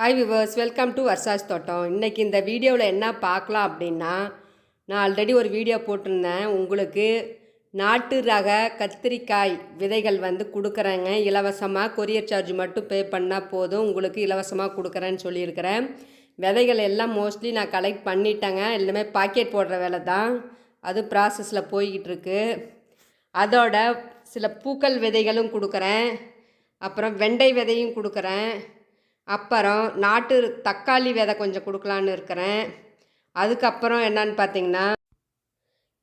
Hi viewers welcome to Varsha's Thottam இன்றைக்கி இந்த வீடியோவில் என்ன பார்க்கலாம் அப்படின்னா நான் ஆல்ரெடி ஒரு வீடியோ போட்டிருந்தேன். உங்களுக்கு நாட்டு ரக கத்திரிக்காய் விதைகள் வந்து கொடுக்குறேங்க. இலவசமாக கொரியர் சார்ஜ் மட்டும் பே பண்ணால் போதும். உங்களுக்கு இலவசமாக கொடுக்குறேன்னு சொல்லியிருக்கிறேன். விதைகள் எல்லாம் மோஸ்ட்லி நான் கலெக்ட் பண்ணிட்டேங்க. எல்லாமே பாக்கெட் போடுற வேலை தான். அது ப்ராசஸில் போய்கிட்டு இருக்கு. அதோட சில பூக்கள் விதைகளும் கொடுக்குறேன். அப்புறம் வெண்டை விதையும் கொடுக்குறேன். அப்புறம் நாட்டு தக்காளி விதை கொஞ்சம் கொடுக்கலான்னு இருக்கிறேன். அதுக்கப்புறம் என்னன்னு பார்த்தீங்கன்னா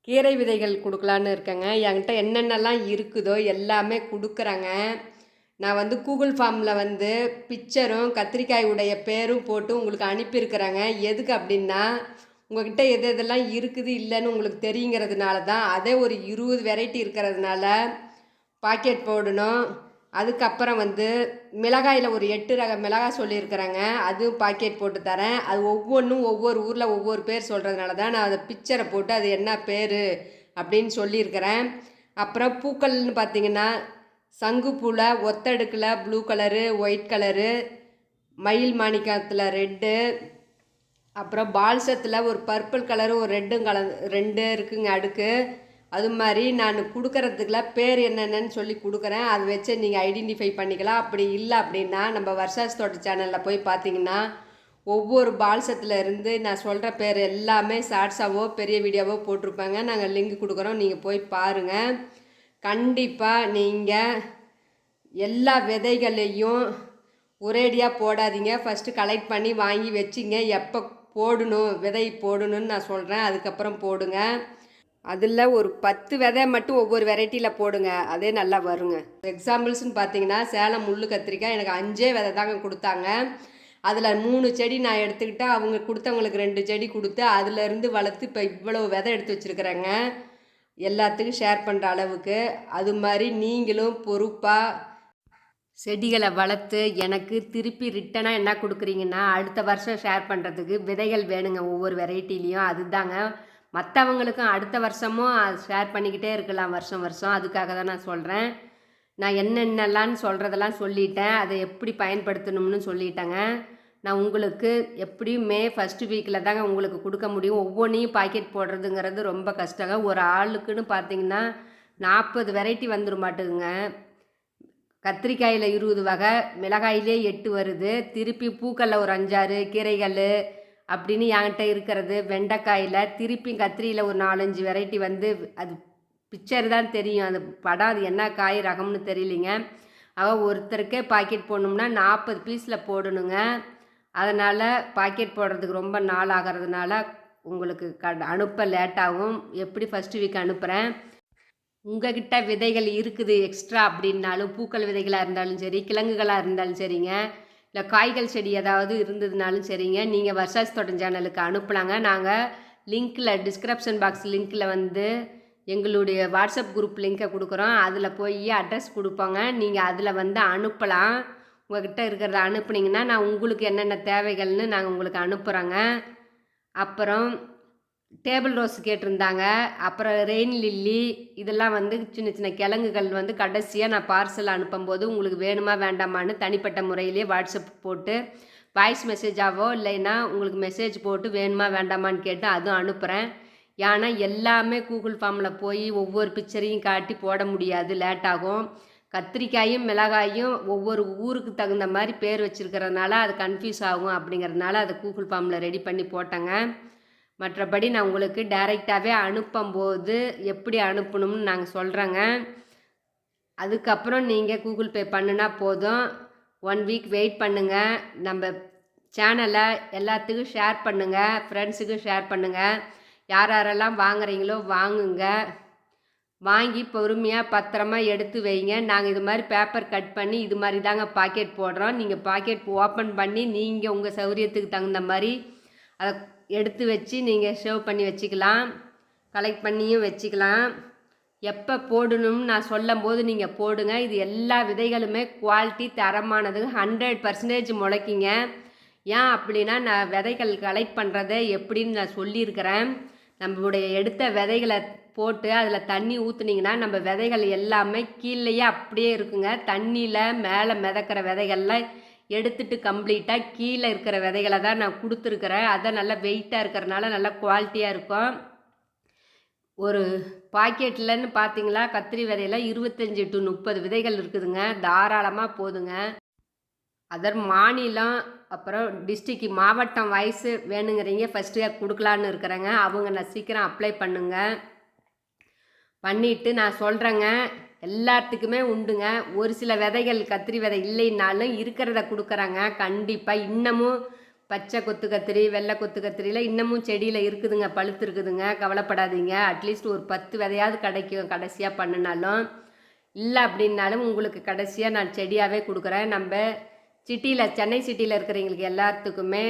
கீரை விதைகள் கொடுக்கலான்னு இருக்கேங்க. என்கிட்ட என்னென்னலாம் இருக்குதோ எல்லாமே கொடுக்குறேங்க. நான் வந்து கூகுள் ஃபார்மில் வந்து பிக்சரும் கத்திரிக்காய் உடைய பேரும் போட்டு உங்களுக்கு அனுப்பியிருக்கிறேங்க. எதுக்கு அப்படின்னா உங்ககிட்ட எது எதெல்லாம் இருக்குது இல்லைன்னு உங்களுக்கு தெரியுங்கிறதுனால தான். அதே ஒரு இருபது வெரைட்டி இருக்கிறதுனால பாக்கெட் போடணும். அதுக்கப்புறம் வந்து மிளகாயில் ஒரு எட்டு ரக மிளகாய் சொல்லியிருக்கிறாங்க. அதுவும் பாக்கெட் போட்டு தரேன். அது ஒவ்வொன்றும் ஒவ்வொரு ஊரில் ஒவ்வொரு பேர் சொல்கிறதுனால தான் நான் அதை பிக்சரை போட்டு அது என்ன பேர் அப்படின்னு சொல்லியிருக்கிறேன். அப்புறம் பூக்கள்னு பார்த்தீங்கன்னா சங்குப்பூவில் ஒத்தடுக்கில் ப்ளூ கலரு ஒயிட் கலரு மயில் மாணிக்கத்தில் ரெட்டு அப்புறம் பால்சத்தில் ஒரு பர்பிள் கலரும் ஒரு ரெட்டும் கலர் ரெண்டு இருக்குங்க அடுக்கு. அது மாதிரி நான் கொடுக்கறதுக்குல பேர் என்னென்னு சொல்லி கொடுக்குறேன். அதை வச்சு நீங்கள் ஐடென்டிஃபை பண்ணிக்கலாம். அப்படி இல்லை அப்படின்னா நம்ம வர்ஷாஸ் தோட்ட சேனலில் போய் பார்த்தீங்கன்னா ஒவ்வொரு பால்சத்தில் இருந்து நான் சொல்கிற பேர் எல்லாமே ஷார்ட்ஸாவோ பெரிய வீடியோவோ போட்டிருப்பாங்க. நாங்கள் லிங்க் கொடுக்குறோம். நீங்கள் போய் பாருங்கள் கண்டிப்பாக நீங்கள் எல்லா விதைகளையும் ஒரேடியாக போடாதீங்க. ஃபஸ்ட்டு கலெக்ட் பண்ணி வாங்கி வச்சிங்க. எப்போ போடணும் விதை போடணும்னு நான் சொல்கிறேன் அதுக்கப்புறம் போடுங்க. அதில் ஒரு பத்து விதை மட்டும் ஒவ்வொரு வெரைட்டியில் போடுங்க. அதே நல்லா வருங்க. எக்ஸாம்பிள்ஸ்னு பார்த்தீங்கன்னா சேலம் முள்ளு கத்திரிக்காய் எனக்கு அஞ்சே விதை தாங்க கொடுத்தாங்க. அதில் மூணு செடி நான் எடுத்துக்கிட்டால் அவங்க கொடுத்தவங்களுக்கு ரெண்டு செடி கொடுத்து அதுலேருந்து வளர்த்து இப்போ இவ்வளோ விதை எடுத்து வச்சுருக்குறேங்க. எல்லாத்துக்கும் ஷேர் பண்ணுற அளவுக்கு. அது மாதிரி நீங்களும் பொறுப்பாக செடிகளை வளர்த்து எனக்கு திருப்பி ரிட்டனாக என்ன கொடுக்குறீங்கன்னா அடுத்த வருஷம் ஷேர் பண்ணுறதுக்கு விதைகள் வேணுங்க. ஒவ்வொரு வெரைட்டிலையும் அதுதாங்க மற்றவங்களுக்கும் அடுத்த வருஷமும் ஷேர் பண்ணிக்கிட்டே இருக்கலாம் வருஷம் வருஷம். அதுக்காக தான் நான் சொல்கிறேன் நான் என்னென்னலான்னு சொல்கிறதெல்லாம் சொல்லிட்டேன். அதை எப்படி பயன்படுத்தணும்னு சொல்லிட்டேங்க. நான் உங்களுக்கு எப்படியும் மே ஃபஸ்ட்டு வீக்கில் தாங்க உங்களுக்கு கொடுக்க முடியும். ஒவ்வொன்றையும் பாக்கெட் போடுறதுங்கிறது ரொம்ப கஷ்டங்க. ஒரு ஆளுக்குன்னு பார்த்தீங்கன்னா நாற்பது வெரைட்டி வந்துடும் மாட்டேங்குங்க கத்திரிக்காயில் இருபது வகை மிளகாயிலே எட்டு வருது. திருப்பி பூக்களில் ஒரு அஞ்சாறு கீரைகள் அப்படின்னு என்கிட்ட இருக்கிறது. வெண்டைக்காயில் திருப்பி கத்திரியில் ஒரு நாலஞ்சு வெரைட்டி வந்து அது பிக்சர் தான் தெரியும். அது படம் அது என்ன காய் ரகம்னு தெரியலிங்க. அவள் ஒருத்தருக்கே பாக்கெட் போடணும்னா நாற்பது பீஸில் போடணுங்க. அதனால் பாக்கெட் போடுறதுக்கு ரொம்ப நாள் ஆகிறதுனால உங்களுக்கு க அனுப்ப லேட்டாகும் எப்படி ஃபஸ்ட்டு வீக் அனுப்புகிறேன் உங்ககிட்ட விதைகள் இருக்குது எக்ஸ்ட்ரா அப்படின்னாலும் பூக்கள் விதைகளாக இருந்தாலும் சரி கிழங்குகளாக இருந்தாலும் சரிங்க. இல்லை காய்கள் செடி ஏதாவது இருந்ததுனாலும் சரிங்க. நீங்கள் வர்ஷாஸ் தோட்டம் சேனலுக்கு அனுப்பலாங்க நாங்கள் லிங்க்கில் டிஸ்கிரிப்ஷன் பாக்ஸ் லிங்க்கில் வந்து எங்களுடைய வாட்ஸ்அப் குரூப் லிங்க்கை கொடுக்குறோம். அதில் போய் அட்ரஸ் கொடுப்போங்க. நீங்கள் அதில் வந்து அனுப்பலாம். உங்கள்கிட்ட இருக்கிறத அனுப்புனீங்கன்னா நான் உங்களுக்கு என்னென்ன தேவைகள்னு நாங்கள் உங்களுக்கு அனுப்புகிறோங்க அப்புறம் டேபிள் ரோஸ் கேட்டிருந்தாங்க. அப்புறம் ரெயின் லில்லி இதெல்லாம் வந்து சின்ன சின்ன கிழங்குகள் வந்து கடைசியாக நான் பார்சல் அனுப்பும்போது உங்களுக்கு வேணுமா வேண்டாமான்னு தனிப்பட்ட முறையிலேயே வாட்ஸ்அப் போட்டு வாய்ஸ் மெசேஜாவோ இல்லைன்னா உங்களுக்கு மெசேஜ் போட்டு வேணுமா வேண்டாமான்னு கேட்டு அதுவும் அனுப்புகிறேன் ஏன்னா எல்லாமே கூகுள் ஃபார்மில் போய் ஒவ்வொரு பிக்சரையும் காட்டி போட முடியாது லேட் ஆகும். கத்திரிக்காயும் மிளகாயும் ஒவ்வொரு ஊருக்கு தகுந்த மாதிரி பேர் வச்சுருக்கிறதுனால அது கன்ஃபியூஸ் ஆகும் அப்படிங்கிறதுனால அதை கூகுள் ஃபார்மில் ரெடி பண்ணி போட்டேங்க. மற்றபடி நான் உங்களுக்கு டைரெக்டாகவே அனுப்பும்போது எப்படி அனுப்பணும்னு நாங்கள் சொல்கிறேங்க அதுக்கப்புறம் நீங்கள் கூகுள் பே பண்ணுனா போதும். ஒன் வீக் வெயிட் பண்ணுங்கள் நம்ம சேனலை எல்லாத்துக்கும் ஷேர் பண்ணுங்கள் ஃப்ரெண்ட்ஸுக்கும் ஷேர் பண்ணுங்கள் யார் யாரெல்லாம் வாங்குறீங்களோ வாங்குங்க. வாங்கி பொறுமையாக பத்திரமா எடுத்து வைங்க. நாங்கள் இது மாதிரி பேப்பர் கட் பண்ணி இது மாதிரி தாங்க பாக்கெட் போடுறோம். நீங்கள் பாக்கெட் ஓப்பன் பண்ணி நீங்கள் உங்கள் சௌரியத்துக்கு தகுந்த மாதிரி அதை எடுத்து வச்சு நீங்கள் சேவ் பண்ணி வச்சுக்கலாம். கலெக்ட் பண்ணியும் வச்சுக்கலாம். எப்போ போடணும்னு நான் சொல்லும் போது நீங்கள் போடுங்க. இது எல்லா விதைகளுமே குவாலிட்டி தரமானது. ஹண்ட்ரட் பர்சன்டேஜ் முளைக்கிங்க. ஏன் அப்படின்னா நான் விதைகள் கலெக்ட் பண்ணுறதை எப்படின்னு நான் சொல்லியிருக்கிறேன். நம்மளுடைய எடுத்த விதைகளை போட்டு அதில் தண்ணி ஊற்றுனீங்கன்னா நம்ம விதைகள் எல்லாமே கீழேயே அப்படியே இருக்குங்க. தண்ணியில் மேலே மிதக்கிற விதைகள்லாம் எடுத்துட்டு கம்ப்ளீட்டாக கீழே இருக்கிற விதைகளை தான் நான் கொடுத்துருக்குறேன். அதான் நல்லா வெயிட்டாக இருக்கிறனால நல்லா குவாலிட்டியாக இருக்கும். ஒரு பாக்கெட்லன்னு பார்த்தீங்களா கத்திரி விதையில் இருபத்தஞ்சி டு முப்பது விதைகள் இருக்குதுங்க. தாராளமாக போதுங்க. அதர் மாநிலம் அப்புறம் டிஸ்ட்ரிக்கு மாவட்டம் வயசு வேணுங்கிறீங்க ஃபஸ்ட்டு கொடுக்கலான்னு இருக்கிறேங்க. அவங்க நான் சீக்கிரம் அப்ளை பண்ணுங்க. பண்ணிவிட்டு நான் சொல்கிறேங்க எல்லாத்துக்குமே உண்டுங்க. ஒரு சில விதைகள் கத்திரி விதை இல்லைன்னாலும் இருக்கிறத கொடுக்குறாங்க. கண்டிப்பாக இன்னமும் பச்சை கொத்து கத்திரி வெள்ளை கொத்து கத்திரியில் இன்னமும் செடியில் இருக்குதுங்க பழுத்து இருக்குதுங்க. கவலைப்படாதீங்க. அட்லீஸ்ட் ஒரு பத்து விதையாவது கிடைக்கும். கடைசியாக பண்ணினாலும். இல்லை அப்படின்னாலும் உங்களுக்கு கடைசியாக நான் செடியாகவே கொடுக்குறேன். நம்ம சிட்டியில் சென்னை சிட்டியில் இருக்கிறவங்களுக்கு எல்லாத்துக்குமே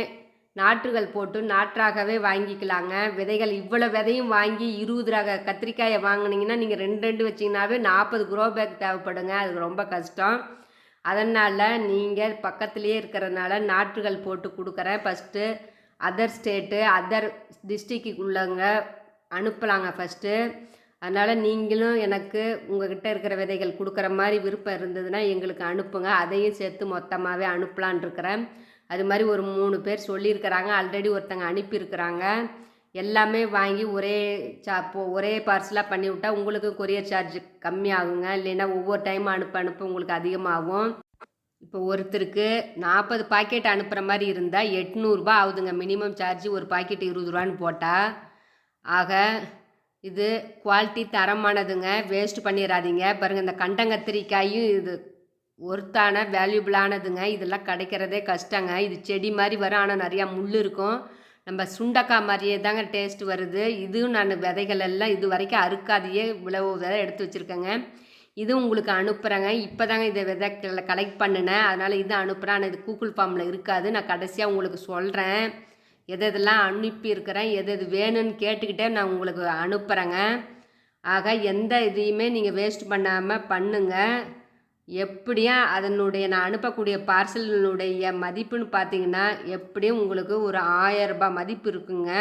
நாற்றுகள் போட்டு நாற்றாகவே வாங்கிக்கலாங்க. விதைகள் இவ்வளோ விதையும் வாங்கி இருபது ரக கத்திரிக்காயை வாங்கினீங்கன்னா நீங்கள் ரெண்டு ரெண்டு வச்சிங்கனாவே நாற்பது குரோ பேக் தேவைப்படுங்க. அது ரொம்ப கஷ்டம். அதனால் நீங்கள் பக்கத்துலேயே இருக்கிறதுனால நாற்றுகள் போட்டு கொடுக்குறேன். ஃபஸ்ட்டு அதர் ஸ்டேட்டு அதர் டிஸ்ட்ரிக்குள்ளங்க அனுப்பலாங்க ஃபஸ்ட்டு அதனால் நீங்களும் எனக்கு உங்கள்கிட்ட இருக்கிற விதைகள் கொடுக்குற மாதிரி விருப்பம் இருந்ததுன்னா எங்களுக்கு அனுப்புங்க. அதையும் சேர்த்து மொத்தமாகவே அனுப்பலான் இருக்கிறேன். அது மாதிரி ஒரு மூணு பேர் சொல்லியிருக்கிறாங்க. ஆல்ரெடி ஒருத்தங்க அனுப்பியிருக்கிறாங்க. எல்லாமே வாங்கி ஒரே சா ஒரே பார்சலாக பண்ணி விட்டால் உங்களுக்கு கொரியர் சார்ஜ் கம்மியாகுங்க. இல்லைன்னா ஒவ்வொரு டைம் அனுப்ப அனுப்ப உங்களுக்கு அதிகமாகும். இப்போ ஒருத்தருக்கு நாற்பது பாக்கெட் அனுப்புகிற மாதிரி இருந்தால் எட்நூறுபா ஆகுதுங்க. மினிமம் சார்ஜ் ஒரு பாக்கெட் இருபது ரூபான்னு போட்டால் ஆக இது குவாலிட்டி தரமானதுங்க. வேஸ்ட் பண்ணிடாதீங்க பாருங்கள் இந்த கண்டங்கத்திரிக்காயும் இது ஒர்த்தான வேல்யூபிளானதுங்க இதெல்லாம் கிடைக்கிறதே கஷ்டங்க. இது செடி மாதிரி வரும் ஆனால் நிறையா முள் இருக்கும். நம்ம சுண்டக்காய் மாதிரியே தாங்க டேஸ்ட் வருது. இதுவும் நான் விதைகள் எல்லாம் இது வரைக்கும் அறுக்காதையே இவ்வளவு விதை எடுத்து வச்சுருக்கேங்க. இது உங்களுக்கு அனுப்புகிறேங்க இப்போ தாங்க இதை விதை கலெக்ட் பண்ணினேன். அதனால் இது அனுப்புகிறேன் ஆனால் இது கூகுள் ஃபார்மில் இருக்காது. நான் கடைசியாக உங்களுக்கு சொல்கிறேன் எது எதெல்லாம் அனுப்பியிருக்கிறேன் எது எது வேணும்னு கேட்டுக்கிட்டே நான் உங்களுக்கு அனுப்புகிறேங்க ஆக எந்த இதையுமே நீங்கள் வேஸ்ட் பண்ணாமல் பண்ணுங்கள் எப்படியும் அதனுடைய நான் அனுப்பக்கூடிய பார்சலினுடைய மதிப்புன்னு பார்த்தீங்கன்னா எப்படியும் உங்களுக்கு ஒரு ஆயரரூபா மதிப்பு இருக்குங்க.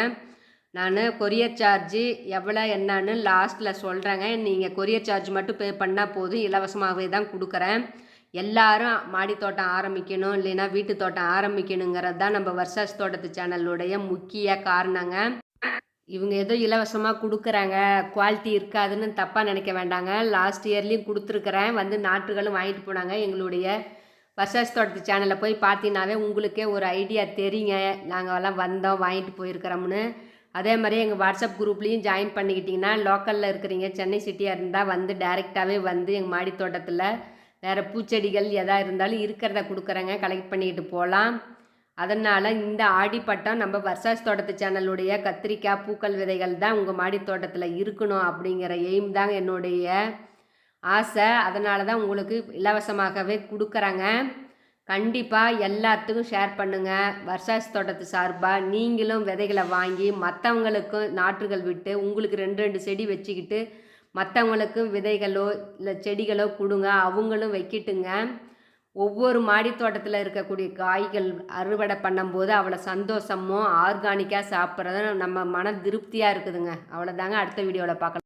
நான் கொரியர் சார்ஜு எவ்வளோ என்னன்னு லாஸ்ட்டில் சொல்கிறேங்க நீங்கள் கொரியர் சார்ஜ் மட்டும் பே பண்ணால் போதும். இலவசமாகவே தான் கொடுக்குறேன். எல்லாரும் மாடி தோட்டம் ஆரம்பிக்கணும். இல்லைன்னா வீட்டு தோட்டம் ஆரம்பிக்கணுங்கிறது தான் நம்ம வர்ஷாஸ் தோட்டத்து சேனலுடைய முக்கிய காரணங்க. இவங்க ஏதோ இலவசமாக கொடுக்குறாங்க. குவாலிட்டி இருக்காதுன்னு தப்பாக நினைக்க வேண்டாங்க. லாஸ்ட் இயர்லேயும் கொடுத்துருக்குறேன். வந்து நாட்டுகளும் வாங்கிட்டு போனாங்க. எங்களுடைய வர்ஷாஸ் தோட்டத்து சேனலில் போய் பார்த்தீங்கன்னாவே உங்களுக்கே ஒரு ஐடியா தெரியுங்க. நாங்கள் எல்லாம் வந்தோம் வாங்கிட்டு போயிருக்கிறோம்னு. அதே மாதிரி எங்கள் வாட்ஸ்அப் குரூப்லேயும் ஜாயின் பண்ணிக்கிட்டிங்கன்னா லோக்கலில் இருக்கிறீங்க சென்னை சிட்டியாக இருந்தால் வந்து டைரெக்டாகவே வந்து எங்கள் மாடி தோட்டத்தில் வேறு பூச்செடிகள் எதாக இருந்தாலும் இருக்கிறத கொடுக்குறேங்க. கலெக்ட் பண்ணிக்கிட்டு போகலாம் அதனால் இந்த ஆடிப்பட்டம் நம்ம வர்ஷாஸ் தோட்டத்து சேனலுடைய கத்திரிக்காய் பூக்கள் விதைகள் தான் உங்கள் மாடி தோட்டத்தில் இருக்கணும் அப்படிங்கிற எய்ம் தாங்க என்னுடைய ஆசை. அதனால தான் உங்களுக்கு இலவசமாகவே கொடுக்குறாங்க. கண்டிப்பாக எல்லாத்துக்கும் ஷேர் பண்ணுங்கள் வர்ஷாஸ் தோட்டத்து சார்பாக நீங்களும் விதைகளை வாங்கி மற்றவங்களுக்கும் நாற்றுகள் விட்டு உங்களுக்கு ரெண்டு ரெண்டு செடி வச்சுக்கிட்டு மற்றவங்களுக்கும் விதைகளோ இல்லை செடிகளோ கொடுங்க. அவங்களும் வைக்கிட்டுங்க. ஒவ்வொரு மாடி தோட்டத்தில் இருக்கக்கூடிய காய்கள் அறுவடை பண்ணும்போது அவ்வளோ சந்தோஷமும் ஆர்கானிக்காக சாப்பிட்றதும் நம்ம மன திருப்தியாக இருக்குதுங்க. அவ்வளோதாங்க அடுத்த வீடியோவில் பார்க்கலாம்